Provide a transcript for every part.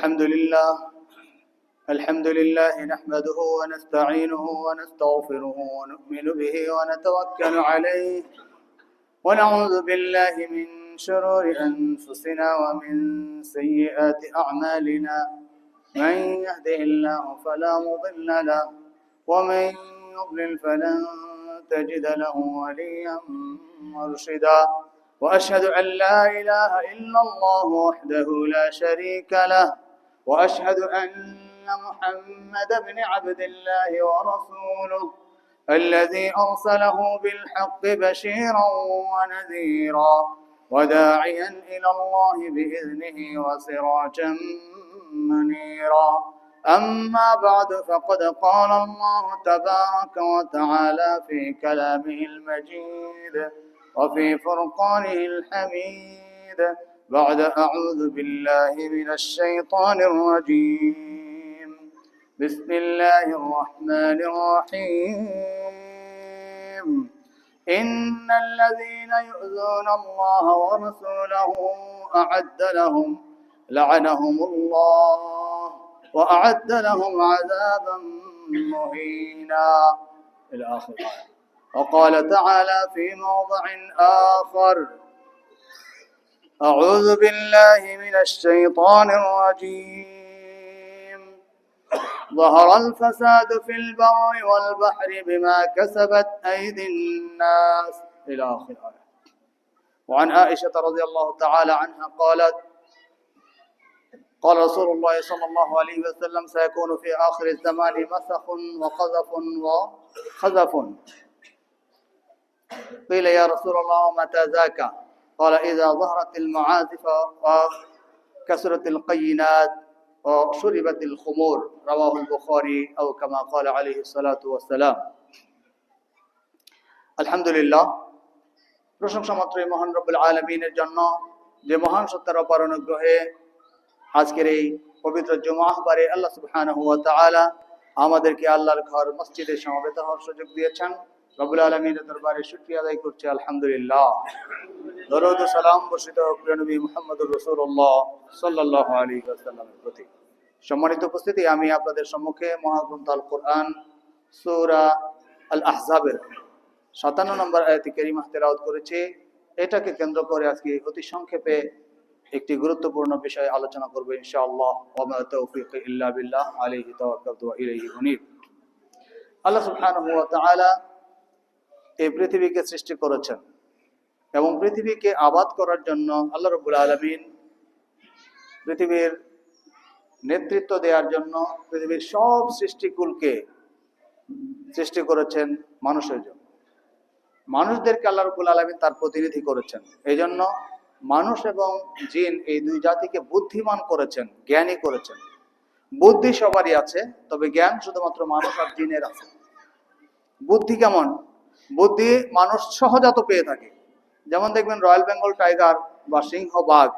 الحمد لله. الحمد لله نحمده ونستعينه ونستغفره ونؤمن به ونتوكل عليه. ونعوذ بالله من شرور أنفسنا ومن سيئات أعمالنا. من يهده الله فلا مضل له ومن يضلل فلن تجد له وليا مرشدا. وأشهد أن لا إله إلا الله وحده لا شريك له. وأشهد أن محمد بن عبد الله ورسوله الذي أرسله بالحق بشيرا ونذيرا وداعيا إلى الله بإذنه وسراجا منيرا. أما بعد فقد قال الله تبارك وتعالى في كلامه المجيد وفي فرقانه الحميد بعد أعوذ بالله من الشيطان الرجيم. بسم الله الرحمن الرحيم. إن الذين يؤذون الله ورسوله أعد لهم لعنهم الله وأعد لهم عذابا مهينا. إلى آخر وقال تعالى في موضع آخر أعوذ بالله من الشيطان الرجيم. ظهر الفساد في البر والبحر بما كسبت أيدي الناس. إلى آخر الآية وعن عائشة رضي الله تعالى عنها قالت قال رسول الله صلى الله عليه وسلم سيكون في آخر الزمان مسخ وقذف وخذف قيل يا رسول الله متى ذاك؟ قال إذا ظهرت المعازف وكسرت القينات وشربت الخمور رواه البخاري أو كما قال عليه الصلاة والسلام الحمد لله প্রশংসা মাত্র এই মহান রব্বুল আলমিনের জন্য যে মহান সত্তার অপার অনুগ্রহে আজকের এই পবিত্র জুমাহবারে আল্লাহ সুবহানাহু ওয়া তাআলা আমাদেরকে আল্লাহর ঘর মসজিদে সমবেত হওয়ার সুযোগ দিয়েছেন রবুল আলমীর দরবারে শুক্রিয়া আদায় করছি, আলহামদুলিল্লাহ। দরুদ সালাম বর্ষিত মুহাম্মদুর রাসূলুল্লাহ সাল্লাল্লাহু প্রতি। সম্মানিত উপস্থিতি, আমি আপনাদের সম্মুখে মহাগ্রন্থ আল কোরআন সূরা আল আহজাবের সাতান্ন নম্বর আয়াতি কারিমাহ তেলাওয়াত করেছি। এটাকে কেন্দ্র করে আজকে অতি সংক্ষেপে একটি গুরুত্বপূর্ণ বিষয় আলোচনা করব ইনশাআল্লাহ। আল্লাহ এই পৃথিবীকে সৃষ্টি করেছেন এবং পৃথিবীকে আবাদ করার জন্য আল্লাহ রবুল আলমিন পৃথিবীর নেতৃত্ব দেওয়ার জন্য পৃথিবীর সব সৃষ্টিকুলকে সৃষ্টি করেছেন মানুষের জন্য। মানুষদেরকে আল্লাহ রবুল আলমিন তার প্রতিনিধি করেছেন। এই জন্য মানুষ এবং জিন এই দুই জাতিকে বুদ্ধিমান করেছেন, জ্ঞানী করেছেন। বুদ্ধি সবারই আছে, তবে জ্ঞান শুধুমাত্র মানুষ আর জিনের আছে। বুদ্ধি কেমন? বুদ্ধি মানুষ সহজাত পেয়ে থাকে। যেমন দেখবেন রয়্যাল বেঙ্গল টাইগার বা সিংহ বাঘ,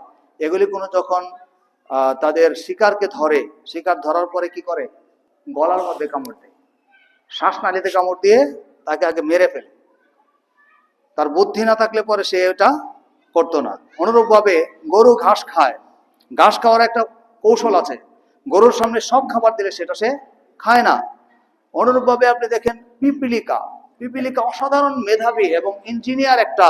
এগুলি কোনো যখন তাদের শিকারকে ধরে, শিকার ধরার পরে কি করে? গলার মধ্যে কামড় দেয়। শ্বাস শ্বাসনালীতে কামড় দিয়ে তাকে আগে মেরে ফেলে। তার বুদ্ধি না থাকলে পরে সে এটা করতো না। অনুরূপভাবে গরু ঘাস খায়। ঘাস খাওয়ার একটা কৌশল আছে। গরুর সামনে সব খাবার দিলে সেটা সে খায় না। অনুরূপভাবে আপনি দেখেন পিপিলিকা পিপিলিকা অসাধারণ মেধাবী এবং ইঞ্জিনিয়ার একটা,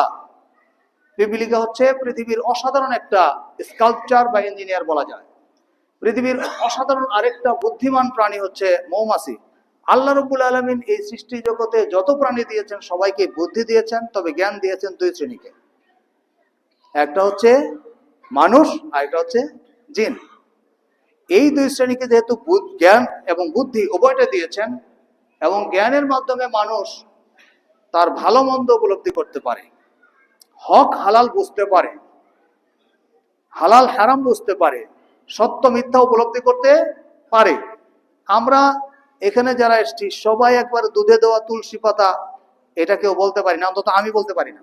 পিপিলিকা হচ্ছে পৃথিবীর অসাধারণ একটা স্কাল্পচার বা ইঞ্জিনিয়ার বলা যায়। পৃথিবীর অসাধারণ আরেকটা বুদ্ধিমান প্রাণী হচ্ছে মৌমাছি। আল্লাহ রবুল আলমিন এই সৃষ্টি জগতে যত প্রাণী দিয়েছেন, সবাইকে বুদ্ধি দিয়েছেন, তবে জ্ঞান দিয়েছেন দুই শ্রেণীকে। একটা হচ্ছে মানুষ আর একটা হচ্ছে জিন। এই দুই শ্রেণীকে যেহেতু জ্ঞান এবং বুদ্ধি উভয়টা দিয়েছেন, এবং জ্ঞানের মাধ্যমে মানুষ তার ভালো মন্দ উপলব্ধি করতে পারে। হক হালাল বুঝতে পারে। হালাল হারাম বুঝতে পারে। সত্য মিথ্যা উপলব্ধি করতে পারে। আমরা এখানে যারা এসছি, সবাই একবার দুধে দেওয়া তুলসী পাতা এটা কেউ বলতে পারি না, অন্তত আমি বলতে পারি না।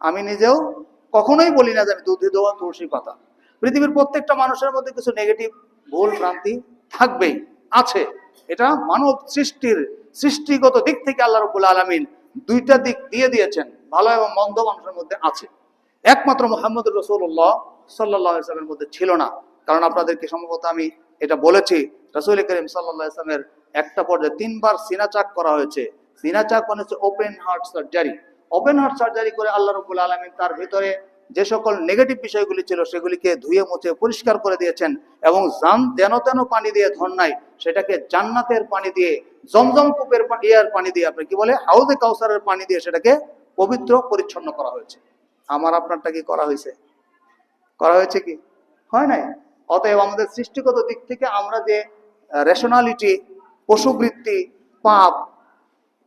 আমি নিজেও কখনোই বলি না যে আমি দুধে দেওয়া তুলসী পাতা। পৃথিবীর প্রত্যেকটা মানুষের মধ্যে কিছু নেগেটিভ ভুল ভ্রান্তি থাকবেই, আছে। এটা মানব সৃষ্টির, সৃষ্টিগত দিক থেকে আল্লাহ রবুল আলমিন দুইটা দিক দিয়ে দিয়েছেন, ভালো এবং মন্দ মানুষের মধ্যে আছে। একমাত্র মোহাম্মদ রসুল্লাহ সাল্লাহ সাল্লামের মধ্যে ছিল না। কারণ আপনাদেরকে সম্ভবত আমি এটা বলেছি, রসুল করিম সাল্লাহ ইসলামের একটা পর্যায়ে তিনবার সিনাচাক করা হয়েছে। সিনাচাক মানে হচ্ছে open heart surgery open heart surgery করে আল্লাহ রবুল আলমিন তার ভিতরে যে সকল নেগেটিভ বিষয়গুলি ছিল সেগুলিকে ধুয়ে মুছে পরিষ্কার করে দিয়েছেন এবং যেন তেন পানি দিয়ে ধন নাই সেটাকে জান্নাতের পানি দিয়ে, জমজম কূপের ইয়ার পানি দিয়ে আপনি কি বলে, হাউজে কাউসারের পানি দিয়ে সেটাকে পবিত্র পরিচ্ছন্ন করা হয়েছে। আমার আপনারটা কি করা হয়েছে? করা হয়েছে কি? হয় নাই? অতএব আমাদের সৃষ্টিগত দিক থেকে আমরা যে রেশনালিটি পশুবৃত্তি, পাপ,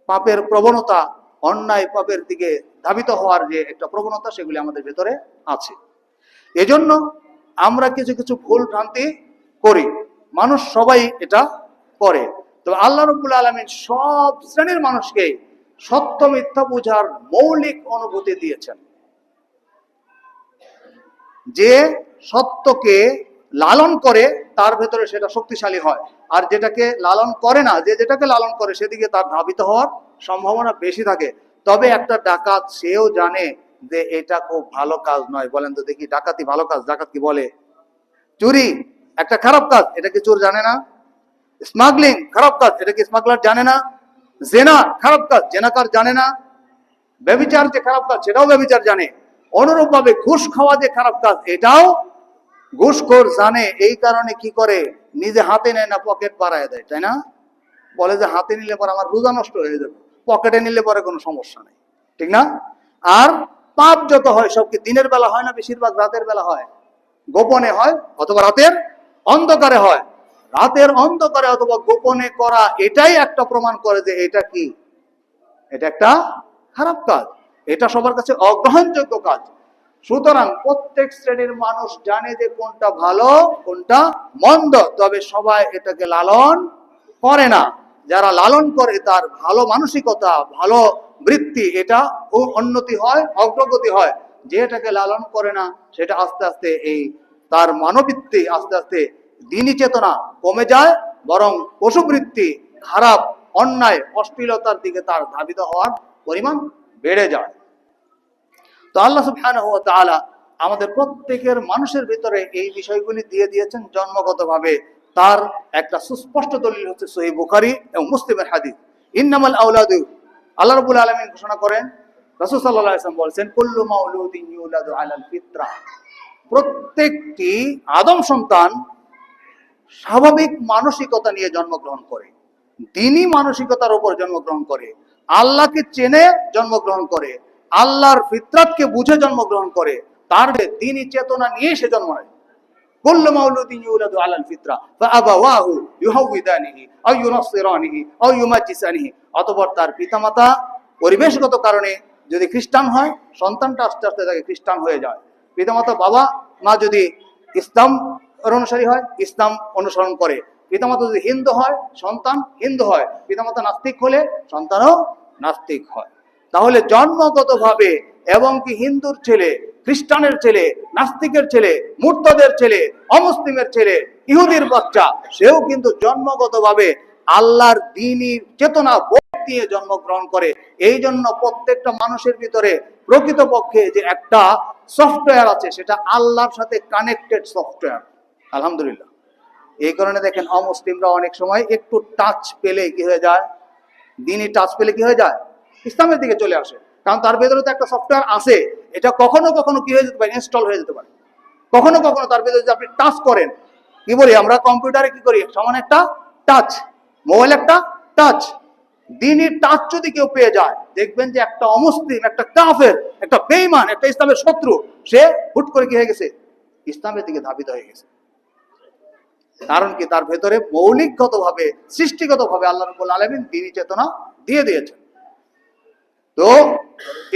পাপের প্রবণতা অন্যায় পাপের দিকে ধাবিত হওয়ার যে একটা প্রবণতা, সেগুলি আমাদের ভেতরে আছে। এজন্য আমরা কিছু কিছু ভুল ভ্রান্তি করি। মানুষ সবাই এটা করে। তবে আল্লাহ রবুল আলমিন সব শ্রেণির মানুষকে সত্য মিথ্যা বোঝার মৌলিক অনুভূতি দিয়েছেন। যে সত্যকে লালন করে, তার ভেতরে সেটা শক্তিশালী হয়। আর যেটাকে লালন করে না, যে যেটাকে লালন করে, সেদিকে তার ধাবিত হওয়ার সম্ভাবনা বেশি থাকে। তবে একটা ডাকাত, সেও জানে যে এটা খুব ভালো কাজ নয়। বলেন তো দেখি, ডাকাতি ভালো কাজ, ডাকাত কি বলে? চুরি, একটা খারাপ কাজ, এটা কি চোর জানে না? স্মাগলিং, খারাপ কাজ, এটা কি স্মাগলার জানে না? জেনা, খারাপ কাজ, জেনাকার জানে না? ব্যবিচার যে খারাপ কাজ, সেটাও ব্যবিচার জানে। অনুরূপ ভাবে ঘুষ খাওয়া যে খারাপ কাজ, এটাও ঘুষখোর জানে এই কারণে কি করে? নিজে হাতে নেয় না পকেট বাড়ায় দেয়, তাই না? বলে যে হাতে নিলে পরে আমার রোজা নষ্ট হয়ে যাবে পকেটে নিলে পরে কোনো সমস্যা নেই, ঠিক না? আর পাপ যত হয় সব কি দিনের বেলা হয় না বেশিরভাগ রাতের বেলা হয়? গোপনে হয় অথবা রাতের অন্ধকারে হয়? রাতের অন্ধকারে অথবা গোপনে করা এটাই একটা প্রমাণ করে যে এটা কি? এটা একটা খারাপ কাজ, এটা সবার কাছে অগ্রহণযোগ্য কাজ। সুতরাং প্রত্যেক শ্রেণির মানুষ জানে যে কোনটা ভালো, কোনটা মন্দ, তবে সবাই এটাকে লালন করে না। যারা লালন করে তার ভালো মানসিকতা, ভালো বৃত্তি, এটা উন্নতি হয়, অগ্রগতি হয়। যে এটাকে লালন করে না, সেটা আস্তে আস্তে এই তার মানবৃত্তি আস্তে আস্তে দিনী চেতনা কমে যায়, বরং পশুবৃত্তি, খারাপ, অন্যায়, অশ্লীলতার দিকে তার ধাবিত হওয়ার পরিমাণ বেড়ে যায়। তো আল্লাহ তাআলা আমাদের প্রত্যেকের মানুষের ভিতরে এই বিষয়গুলি দিয়ে দিয়েছেন জন্মগতভাবে। তার একটা সুস্পষ্ট দলিল হচ্ছে সহিহ বুখারী এবং মুসলিমের হাদিস। ইন্নামাল আওলাদু, আল্লাহ রাব্বুল আলামিন ঘোষণা করেন, রাসূল ওয়াসাল্লাম কুল্লু মাউলুদিন আলাল ফিতরা। প্রত্যেকটি আদম সন্তান স্বাভাবিক মানসিকতা নিয়ে জন্মগ্রহণ করে, দিনই মানসিকতার উপর জন্মগ্রহণ করে, আল্লাহকে চেনে জন্মগ্রহণ করে আল্লাহর ফিতরাতকে বুঝে জন্মগ্রহণ করে তার যে দিনই চেতনা নিয়ে সে জন্ম নেয় كل مولود يولد على الفطرة فأبواه يهودانه أو ينصرانه أو يمجسانه অতঃপর তার পিতামাতা পরিবেশগত কারণে যদি খ্রিস্টান হয় সন্তানটা আস্তে আস্তে তাকে খ্রিস্টান হয়ে যায় পিতামাতা বাবা মা যদি ইসলাম অনুসারী হয় ইসলাম অনুসরণ করে পিতামাতা যদি হিন্দু হয় সন্তান হিন্দু হয় পিতামাতা নাস্তিক হলে সন্তানও নাস্তিক হয় তাহলে জন্মগতভাবে এবং কি হিন্দুর ছেলে, খ্রিস্টানের ছেলে, নাস্তিকের ছেলে, মূর্তদের ছেলে, অমুসলিমের ছেলে, ইহুদির বাচ্চা, সেও কিন্তু জন্মগতভাবে আল্লাহর দিনই চেতনা দিয়ে জন্মগ্রহণ করে। এই জন্য প্রত্যেকটা মানুষের ভিতরে প্রকৃতপক্ষে যে একটা সফটওয়্যার আছে, সেটা আল্লাহর সাথে কানেক্টেড সফটওয়্যার আলহামদুলিল্লাহ। এই কারণে দেখেন অমুসলিমরা অনেক সময় একটু টাচ পেলে কি হয়ে যায়? দিনই টাচ পেলে কি হয়ে যায়? ইসলামের দিকে চলে আসে। কারণ তার ভেতরে তো একটা সফটওয়্যার আছে। এটা কখনো কখনো কি হয়ে যেতে পারে? ইনস্টল হয়ে যেতে পারে। কখনো কখনো তার ভেতরে যদি আপনি টাচ করেন, কি বলি, আমরা কম্পিউটারে কি করি? সমান একটা টাচ মোবাইল একটা টাচ দিনই টাচ যদি কেউ পেয়ে যায়, দেখবেন যে একটা অমুসলিম, একটা কাফের, একটা বেইমান একটা ইসলামের শত্রু, সে হুট করে কি হয়ে গেছে? ইসলামের দিকে ধাবিত হয়ে গেছে। কারণ কি? তার ভেতরে মৌলিকগতভাবে, সৃষ্টিগতভাবে আল্লাহ রব্বুল আলমিন দিনই চেতনা দিয়ে দিয়েছেন। তো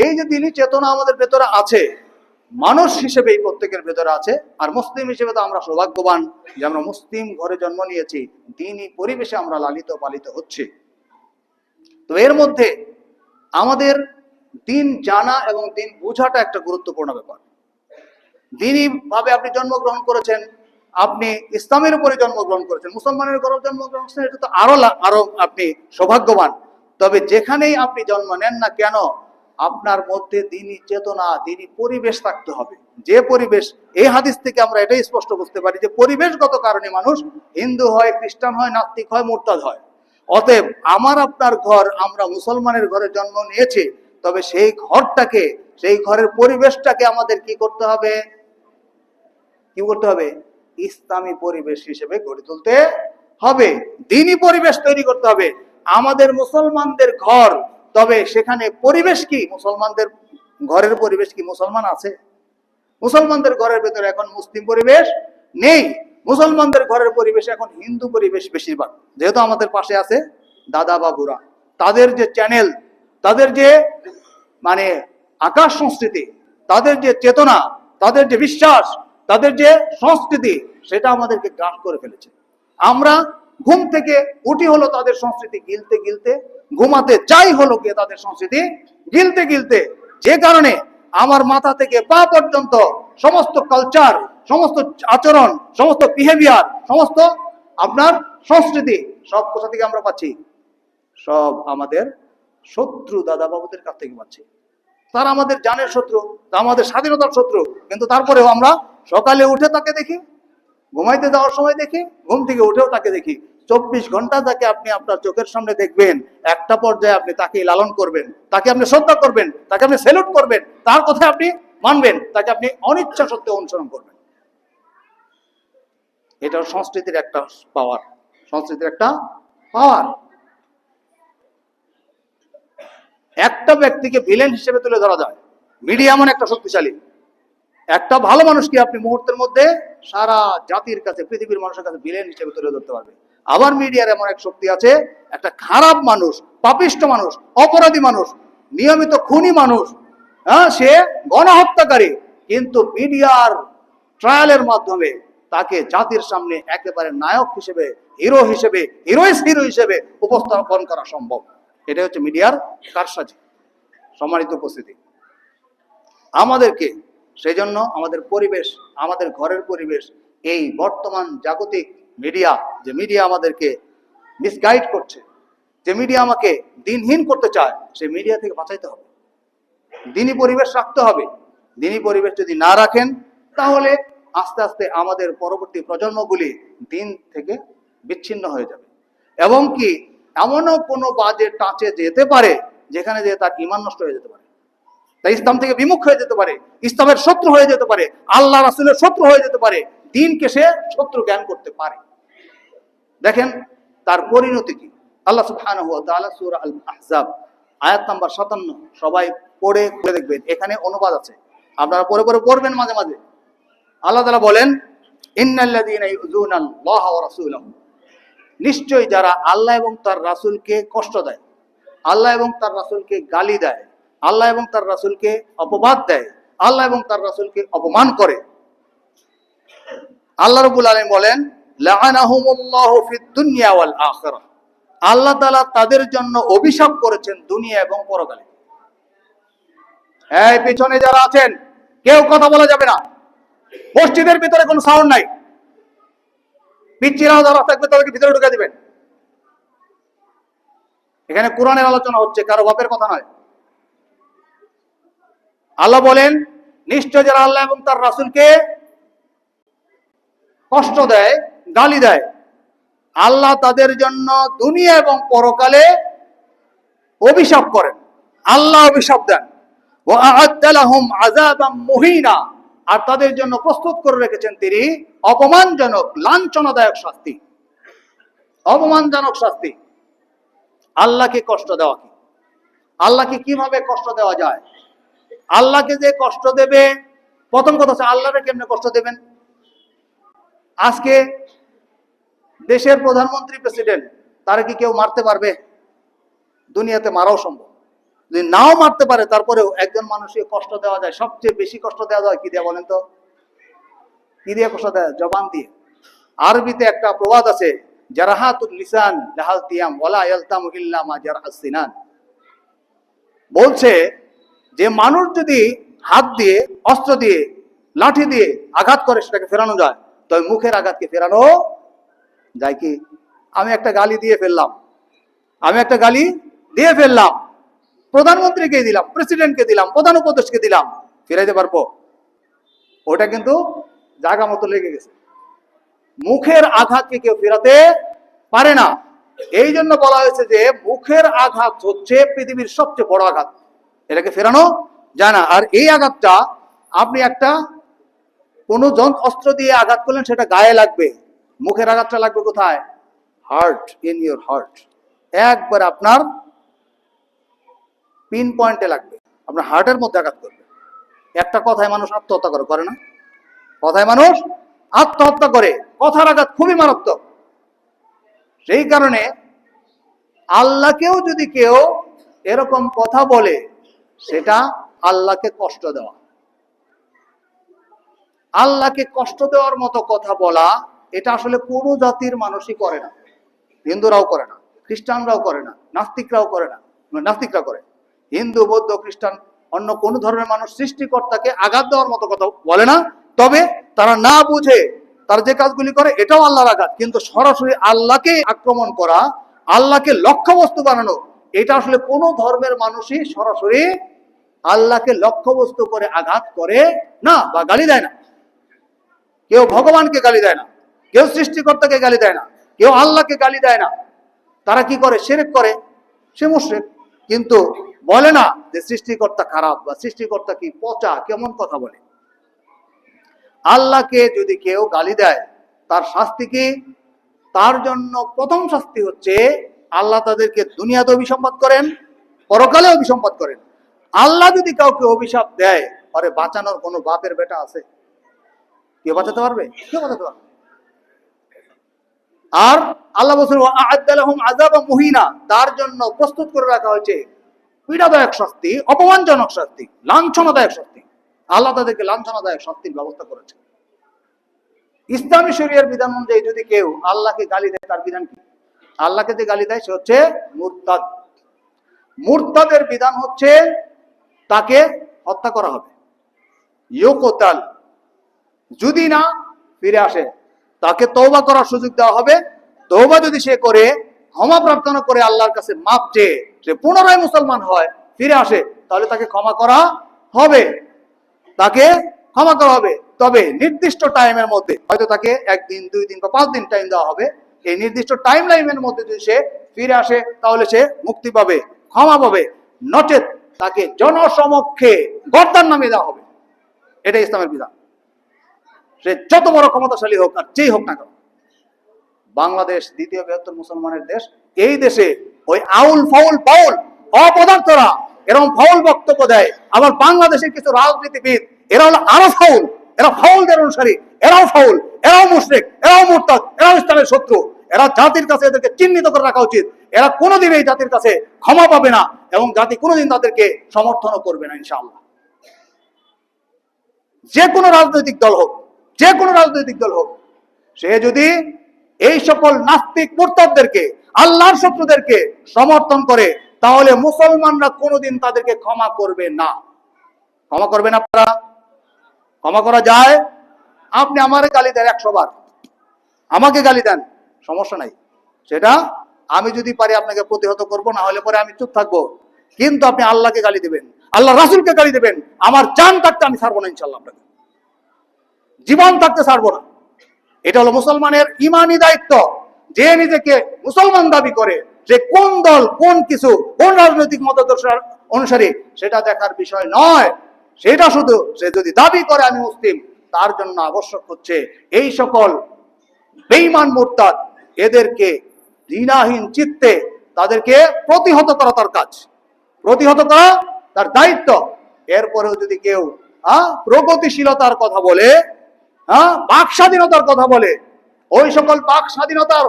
এই যে দিনই চেতনা আমাদের ভেতরে আছে, মানুষ হিসেবে এই প্রত্যেকের ভেতরে আছে, আর মুসলিম হিসেবে তো আমরা সৌভাগ্যবান যে আমরা মুসলিম ঘরে জন্ম নিয়েছি, দিনই পরিবেশে আমরা লালিত পালিত হচ্ছে। তো এর মধ্যে আমাদের দিন জানা এবং দিন বোঝাটা একটা গুরুত্বপূর্ণ ব্যাপার। দিনই ভাবে আপনি জন্মগ্রহণ করেছেন, আপনি ইসলামের উপরে জন্মগ্রহণ করেছেন, মুসলমানের ঘরে জন্মগ্রহণ করেছেন, এটা তো আরও আরও আপনি সৌভাগ্যবান। তবে যেখানেই আপনি জন্ম নেন না কেন, আপনার মধ্যে দিনই চেতনা, দিনই পরিবেশ থাকতে হবে। যে পরিবেশ, এই হাদিস থেকে আমরা এটাই স্পষ্ট বুঝতে পারি যে পরিবেশগত কারণে মানুষ হিন্দু হয়, খ্রিস্টান হয়, নাস্তিক হয়, মোরতাদ হয়। অতএব আমার আপনার ঘর, আমরা মুসলমানের ঘরে জন্ম নিয়েছি, তবে সেই ঘরটাকে, সেই ঘরের পরিবেশটাকে আমাদের কি করতে হবে? কি করতে হবে? ইসলামী পরিবেশ হিসেবে গড়ে তুলতে হবে। দিনই পরিবেশ তৈরি করতে হবে। আমাদের মুসলমানদের ঘর, তবে সেখানে পরিবেশ কি? মুসলমানদের ঘরের পরিবেশ কি? মুসলমান আছে? মুসলমানদের ঘরের ভেতরে এখন মুসলিম পরিবেশ নেই। মুসলমানদের ঘরের পরিবেশ এখন হিন্দু পরিবেশ বেশিরভাগ। যেহেতু আমাদের পাশে আছে দাদা বাবুরা তাদের যে চ্যানেল তাদের যে মানে আকাশ সংস্কৃতি, তাদের যে চেতনা, তাদের যে বিশ্বাস, তাদের যে সংস্কৃতি, সেটা আমাদেরকে গ্রাস করে ফেলেছে। আমরা ঘুম থেকে উঠি হলো তাদের সংস্কৃতি গিলতে গিলতে, ঘুমাতে চাই হলো গিয়ে তাদের সংস্কৃতি গিলতে গিলতে। যে কারণে আমার মাথা থেকে পা পর্যন্ত সমস্ত কালচার সমস্ত আচরণ, সমস্ত বিহেভিয়ার সমস্ত আপনার সংস্কৃতি সব কোথা থেকে আমরা পাচ্ছি? সব আমাদের শত্রু দাদা বাবুদের কাছ থেকে পাচ্ছি। তারা আমাদের জানের শত্রু, আমাদের স্বাধীনতার শত্রু, কিন্তু তারপরেও আমরা সকালে উঠে তাকে দেখি ঘুমাইতে যাওয়ার সময় দেখি, ঘুম থেকে উঠেও তাকে দেখি। চব্বিশ ঘণ্টা তাকে আপনি আপনার চোখের সামনে দেখবেন, একটা পর্যায়ে আপনি তাকে লালন করবেন, তাকে আপনি শ্রদ্ধা করবেন, তাকে আপনি সেলুট করবেন, তার কথা আপনি মানবেন, তাকে আপনি অনিচ্ছা সত্ত্বে অনুসরণ করবেন। এটা সংস্কৃতির একটা পাওয়ার সংস্কৃতির একটা পাওয়ার একটা ব্যক্তিকে ভিলেন হিসেবে তুলে ধরা যায়। মিডিয়া এমন একটা শক্তিশালী। একটা ভালো মানুষকে আপনি মুহূর্তের মধ্যে সারা জাতির কাছে, পৃথিবীর মানুষের কাছে ভিলেন হিসেবে তুলে ধরতে পারবে আবার মিডিয়ার এমন এক শক্তি আছে, একটা খারাপ মানুষ, পাপিষ্ট মানুষ, অপরাধী মানুষ, নিয়মিত খুনি মানুষ হ্যাঁ সে গণহত্যাকারী, কিন্তু মিডিয়ার ট্রায়ালের মাধ্যমে তাকে জাতির সামনে একেবারে নায়ক হিসেবে হিরো হিসেবে হিরোইস হিরো হিসেবে উপস্থাপন করা সম্ভব। এটা হচ্ছে মিডিয়ার কারসাজি। সম্মানিত উপস্থিতি। আমাদেরকে সেই জন্য আমাদের পরিবেশ, আমাদের ঘরের পরিবেশ, এই বর্তমান জাগতিক মিডিয়া যে মিডিয়া আমাদেরকে মিসগাইড করছে, যে মিডিয়া আমাকে দিনহীন করতে চায়, সেই মিডিয়া থেকে বাঁচাইতে হবে। দিনই পরিবেশ রাখতে হবে। দিনই পরিবেশ যদি না রাখেন, তাহলে আস্তে আস্তে আমাদের পরবর্তী প্রজন্মগুলি দিন থেকে বিচ্ছিন্ন হয়ে যাবে। এবং কি, এমনও কোনো বাজে টাচে যেতে পারে, যেখানে যে তার ইমান নষ্ট হয়ে যেতে পারে। তাই ইসলাম থেকে বিমুখ হয়ে যেতে পারে, ইসলামের শত্রু হয়ে যেতে পারে, আল্লাহ রাসুলের শত্রু হয়ে যেতে পারে, দিনকে সে শত্রু জ্ঞান করতে পারে। দেখেন, তার পরিণতি কি? আল্লাহ আহজাব আয়াত নাম্বার 57 সবাই পড়ে পড়ে দেখবেন, এখানে অনুবাদ আছে। আপনারা পরে পরে পড়বেন মাঝে মাঝে। আল্লাহ তাআলা বলেন নিশ্চয়ই যারা আল্লাহ এবং তার রাসূলকে কষ্ট দেয়, আল্লাহ এবং তার রাসুলকে গালি দেয় আল্লাহ এবং তার রাসূলকে অপবাদ দেয়, আল্লাহ এবং তার রাসূলকে অপমান করে। আল্লাহ রবুল আলম বলেন আল্লাহ তাআলা তাদের জন্য অভিশাপ করেছেন দুনিয়া এবং পরকালে। এই পিছনে যারা আছেন, কেউ কথা বলা যাবে না। মসজিদের ভিতরে কোনো সাউন্ড নাই। পিচ্ছিরাও যারা থাকবে তাদেরকে ভিতরে ঢুকে দিবেন। এখানে কোরআনের আলোচনা হচ্ছে, কারও বাপের কথা নয়। আল্লাহ বলেন, নিশ্চয় যারা আল্লাহ এবং তার রাসূলকে কষ্ট দেয়, গালি দেয়, আল্লাহ তাদের জন্য দুনিয়া এবং পরকালে অভিশাপ করেন। আল্লাহ অভিশাপ দেন। ও মুহিনা। আর তাদের জন্য প্রস্তুত করে রেখেছেন তিনি অপমানজনক, লাঞ্ছনাদায়ক শাস্তি। অপমানজনক শাস্তি। আল্লাহকে কষ্ট দেওয়া কি? আল্লাহকে কীভাবে কষ্ট দেওয়া যায়? আল্লাহকে যে কষ্ট দেবে, প্রথম কথা হচ্ছে আল্লাহকে কেমনে কষ্ট দেবেন? আজকে দেশের প্রধানমন্ত্রী প্রেসিডেন্ট, তারা কি কেউ মারতে পারবে? দুনিয়াতে মারাও সম্ভব। যদি নাও মারতে পারে, তারপরেও একজন মানুষকে কষ্ট দেওয়া যায়। সবচেয়ে বেশি কষ্ট দেওয়া যায় কি দিয়ে বলেন তো? কি দিয়ে কষ্ট দেয় জবান দিয়ে। আরবিতে একটা প্রবাদ আছে, জারাহাতুল বলছে যে মানুষ যদি হাত দিয়ে, অস্ত্র দিয়ে, লাঠি দিয়ে আঘাত করে সেটাকে ফেরানো যায়, তবে মুখের আঘাতকে ফেরানো যায় কি? আমি একটা গালি দিয়ে ফেললাম। আমি একটা গালি দিয়ে ফেললাম। প্রধানমন্ত্রীকে দিলাম? প্রেসিডেন্টকে দিলাম? প্রধান উপদেশকে দিলাম। ফিরাইতে পারব। ওটা কিন্তু জায়গা মতো লেগে গেছে। মুখের আঘাতকে কেউ ফেরাতে পারে না। এই জন্য বলা হয়েছে যে মুখের আঘাত হচ্ছে পৃথিবীর সবচেয়ে বড় আঘাত। এটাকে ফেরানো যায় না। আর এই আঘাতটা আপনি একটা কোনো যন্ত্র অস্ত্র দিয়ে আঘাত করলেন, সেটা গায়ে লাগবে। মুখের আঘাতটা লাগবে কোথায়? হার্ট ইন ইউর হার্ট একবার আপনার পিন পয়েন্টে লাগবে। আপনার হার্টের মধ্যে আঘাত করবে। একটা কথায় মানুষ আত্মহত্যা করে করে না? কথায় মানুষ আত্মহত্যা করে। কথার আঘাত খুবই মারাত্মক। সেই কারণে আল্লাহকেও যদি কেউ এরকম কথা বলে সেটা আল্লাহকে কষ্ট দেওয়া। আল্লাহকে কষ্ট দেওয়ার মতো কথা বলা, এটা আসলে কোনো জাতির মানুষই করে না। হিন্দুরাও করে না, খ্রিস্টানরাও করে না, নাস্তিকরাও করে না নাস্তিকরা করে। হিন্দু, বৌদ্ধ, খ্রিস্টান, অন্য কোন ধর্মের মানুষ সৃষ্টিকর্তাকে আঘাত দেওয়ার মতো কথা বলে না, তবে তারা না বুঝে তারা যে কাজগুলি করে, এটাও আল্লাহর আঘাত। কিন্তু সরাসরি আল্লাহকে আক্রমণ করা, আল্লাহকে লক্ষ্যবস্তু বানানো এটা আসলে কোন ধর্মের মানুষই সরাসরি আল্লাহকে লক্ষ্যবস্তু করে আঘাত করে না বা গালি দেয় না। কেউ ভগবানকে গালি দেয় না, কেউ সৃষ্টিকর্তাকে গালি দেয় না, কেউ আল্লাহকে গালি দেয় না। তারা কি করে? সেরেক করে, সে মুশ্রেক। কিন্তু বলে না যে সৃষ্টিকর্তা খারাপ বা সৃষ্টিকর্তা কি পচা, কেমন কথা বলে। আল্লাহকে যদি কেউ গালি দেয়, তার শাস্তি কি? তার জন্য প্রথম শাস্তি হচ্ছে আল্লাহ তাদেরকে দুনিয়াতে অভিসম্পাদ করেন, পরকালে অভিসম্পাদ করেন। আল্লাহ যদি কাউকে অভিশাপ দেয়, আরে বাঁচানোর কোনো বাপের বেটা আছে? কেউ বাঁচাতে পারবে? কেউ বাঁচাতে পারবে আর আল্লাহ বলছেন আদালহম তার জন্য প্রস্তুত করে রাখা হয়েছে, পীড়াদায়ক শাস্তি, অপমানজনক শাস্তি, লাঞ্ছনাদায়ক শাস্তি। আল্লাহ তাদেরকে লাঞ্ছনাদায়ক শাস্তির ব্যবস্থা করেছে। ইসলামী শরিয়ার বিধান অনুযায়ী যদি কেউ আল্লাহকে গালি দেয়, তার বিধান কি? আল্লাহকে যে গালি দেয়, সে হচ্ছে মুরতাদ। মুরতাদের বিধান হচ্ছে তাকে হত্যা করা হবে। ইয়োকোতাল যদি না ফিরে আসে, তাকে তৌবা করার সুযোগ দেওয়া হবে। তৌবা যদি সে করে, ক্ষমা প্রার্থনা করে আল্লাহর কাছে মাপ চেয়ে সে পুনরায় মুসলমান হয়, ফিরে আসে, তাহলে তাকে ক্ষমা করা হবে। তাকে ক্ষমা করা হবে। তবে নির্দিষ্ট টাইমের মধ্যে হয়তো তাকে একদিন, দুই দিন বা পাঁচ দিন টাইম দেওয়া হবে। এই নির্দিষ্ট টাইম লাইনের মধ্যে যদি সে ফিরে আসে, তাহলে সে মুক্তি পাবে, ক্ষমা পাবে, নচেত তাকে জনসমক্ষে গর্দার নামে দেওয়া হবে। এটা ইসলামের বিধান। সে যত বড় ক্ষমতাশালী হোক আর যেই হোক না কেন, বাংলাদেশ দ্বিতীয় বৃহত্তর মুসলমানের দেশ, এই দেশে ওই আউল ফাউল পাউল অপদার্থরা এরকম ফাউল বক্তব্য দেয়। আবার বাংলাদেশের কিছু রাজনীতিবিদ, এরা হলো আরও ফাউল, এরা ফাউলদের অনুসারী, এরাও ফাউল, এরাও মুশরিক, এরাও মুরতাদ, এরাও ইসলামের শত্রু। এরা জাতির কাছে এদেরকে চিহ্নিত করে রাখা উচিত। এরা কোনোদিন এই জাতির কাছে ক্ষমা পাবে না এবং জাতি কোনোদিন তাদেরকে সমর্থনও করবে না, ইনশাআল্লাহ। যে কোনো রাজনৈতিক দল হোক, যে কোনো রাজনৈতিক দল হোক, সে যদি এই সকল নাস্তিক মুরতাদদেরকে আল্লাহর শত্রুদেরকে সমর্থন করে, তাহলে মুসলমানরা কোনোদিন তাদেরকে ক্ষমা করবে না। ক্ষমা করবেন আপনারা? ক্ষমা করা যায়? আপনি আমারে গালি দেন একশো বার। আমাকে গালি দেন। সমস্যা নাই। সেটা আমি যদি পারি আপনাকে প্রতিহত করব, না হলে পরে আমি চুপ থাকব। কিন্তু আপনি আল্লাহকে গালি দেবেন, আল্লাহ রাসুলকে গালি দেবেন, আমার জান থাকতে আমি ছাড়বো না ইনশাল্লাহ আপনাকে। জীবন থাকতে ছাড়বো না। এটা হলো মুসলমানের ইমানি দায়িত্ব। যে নিজেকে মুসলমান দাবি করে যে কোন দল, কোন কিছু, কোন রাজনৈতিক মতাদর্শ অনুসারী, সেটা দেখার বিষয় নয়। সেটা শুধু সে যদি দাবি করে আমি মুসলিম, তার জন্য আবশ্যক হচ্ছে এই সকল বেইমান মোরতাদ এদেরকে দ্বিনাহীন চিত্তে তাদেরকে প্রতিহত করা তার কাজ। প্রতিহত করা তার দায়িত্ব। এরপরেও যদি কেউ হ্যাঁ প্রগতিশীলতার কথা বলে হ্যাঁ বাক স্বাধীনতার কথা বলে, ওই সকল বাক স্বাধীনতার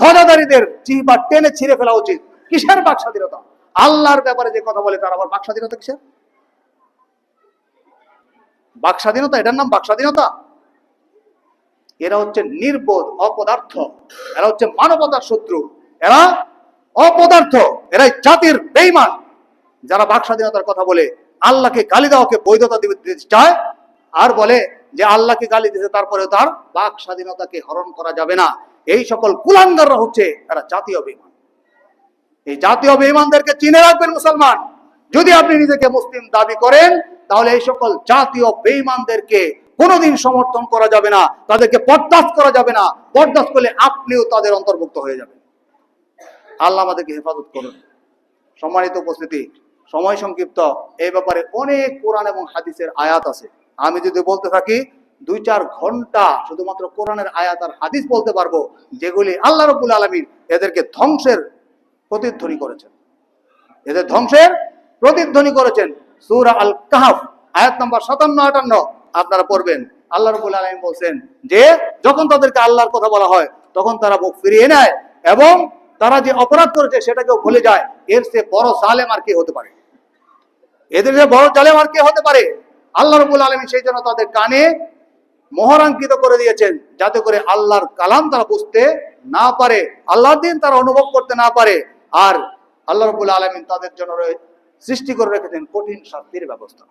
ধরাধারীদের জিহ্বা টেনে ছিঁড়ে ফেলা উচিত। কিসের বাক স্বাধীনতা? আল্লাহর ব্যাপারে যে কথা বলে তার আবার বাক স্বাধীনতা কিসের? বাক স্বাধীনতা? এটার নাম বাক স্বাধীনতা? এরা হচ্ছে নির্বোধ, অপদার্থ। এরা হচ্ছে মানবতার শত্রু। এরা অপদার্থ। এরা জাতির বেইমান যারা বাক স্বাধীনতার কথা বলে, আল্লাহকে গালি দেওয়াকে বৈধতা দিতে চায়, আর বলে যে আল্লাহকে গালি দিতে তারপরে তার বাক স্বাধীনতাকে হরণ করা যাবে না। এই সকল কুলাঙ্গাররা হচ্ছে এরা জাতীয় বেইমান এই জাতীয় বেইমানদেরকে চিনে রাখবেন মুসলমান। যদি আপনি নিজেকে মুসলিম দাবি করেন, তাহলে এই সকল জাতীয় বেঈমানদেরকে কোনোদিন সমর্থন করা যাবে না, তাদেরকে বরদাস্ত করা যাবে না। বরদাস্ত করলে আপনিও তাদের অন্তর্ভুক্ত হয়ে যাবেন। আল্লাহ আমাদেরকে হেফাজত করুন। সম্মানিত উপস্থিতি, সময় সংক্ষিপ্ত। এই ব্যাপারে অনেক কোরআন এবং হাদিসের আয়াত আছে। আমি যদি বলতে থাকি, দুই চার ঘণ্টা শুধুমাত্র কোরআনের আয়াত আর হাদিস বলতে পারব, যেগুলি আল্লাহ রবুল আলমীর এদেরকে ধ্বংসের প্রতিধ্বনি করেছেন। এদের ধ্বংসের প্রতিধ্বনি করেছেন সূরা আল কাহাফ আয়াত নম্বর সাতান্ন আটান্ন। আপনারা পড়বেন। আল্লাহ রবুল আলমী বলছেন যে, যখন তাদেরকে আল্লাহর কথা বলা হয়, তখন তারা মুখ ফিরিয়ে নেয় এবং তারা যে অপরাধ করেছে সেটাকেও ভুলে যায়। এর সে বড় সালেম আর কে হতে পারে? এদের যে বড় জালেম আর কে হতে পারে? আল্লাহ রবুল আলমী সেই জন্য তাদের কানে মোহরাঙ্কিত করে দিয়েছেন, যাতে করে আল্লাহর কালাম তারা বুঝতে না পারে, আল্লাহর দিন তারা অনুভব করতে না পারে। আর আল্লাহ রবুল আলমিন তাদের জন্য সৃষ্টি করে রেখেছেন কঠিন শাস্তির ব্যবস্থা।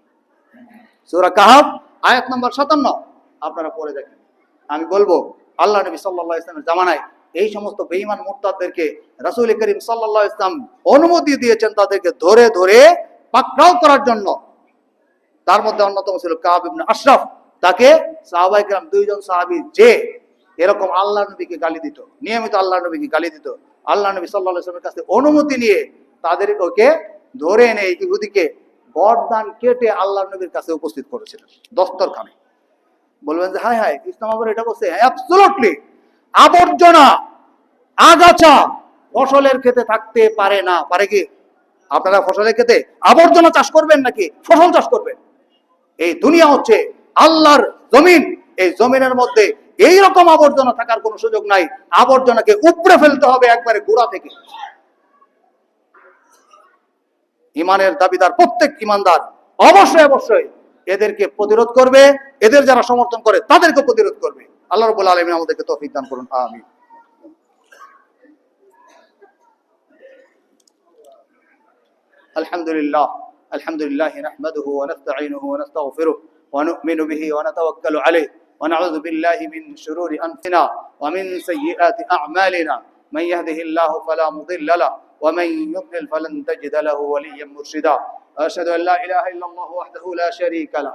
সুরা কাহাব আয়াত নম্বর সাতান্ন। আপনারা পড়ে দেখেন। আমি বলব, আল্লাহ নবী সাল্লাহ ইসলামের জামানায় এই সমস্ত বেঈমান মুরতাদদেরকে রাসুল করিম সাল্লাহ ইসলাম অনুমতি দিয়েছেন তাদেরকে ধরে ধরে পাকড়াও করার জন্য। তার মধ্যে অন্যতম ছিল কাব ইবনে আশরাফ। তাকে সাহাবাইকরাম দুইজন সাহাবি যে এরকম আল্লাহ নবীকে গালি দিত, নিয়মিত আল্লাহ নবীকে গালি দিত, আল্লাহ নবী সাল্লাহ ইসলামের কাছে অনুমতি নিয়ে তাদের ওকে ধরে এনে ইহুদিকে বরদান কেটে আল্লাহ নবীর কাছে উপস্থিত করেছিলেন, দস্তরখানে। বলবেন যে হাই হাই ইসলাম আবার এটা বলছে অ্যাবসলুটলি আবর্জনা, আগাছা, ফসলের ক্ষেতে থাকতে পারে না। পারে কি? আপনারা ফসলের ক্ষেতে আবর্জনা চাষ করবেন নাকি ফসল চাষ করবেন? এই দুনিয়া হচ্ছে আল্লাহর জমিন। এই জমিনের মধ্যে এই রকম আবর্জনা থাকার কোনো সুযোগ নাই। আবর্জনাকে উপড়ে ফেলতে হবে একবারে গোড়া থেকে। ইমানের দাবিদার প্রত্যেক ইমানদার অবশ্যই অবশ্যই এদেরকে প্রতিরোধ করবে এদের যারা সমর্থন করে তাদেরকে প্রতিরোধ করবে আল্লাহ রবুল আলমিন আমাদেরকে তৌফিক দান করুন আমিন الحمد لله الحمد لله نحمده ونستعينه ونستغفره ونؤمن به ونتوكل عليه ونعوذ بالله من شرور أنفسنا ومن سيئات أعمالنا من يهده الله فلا مضل له ومن يضلل فلن تجد له وليا مرشدا. أشهد أن لا إله إلا الله وحده لا شريك له.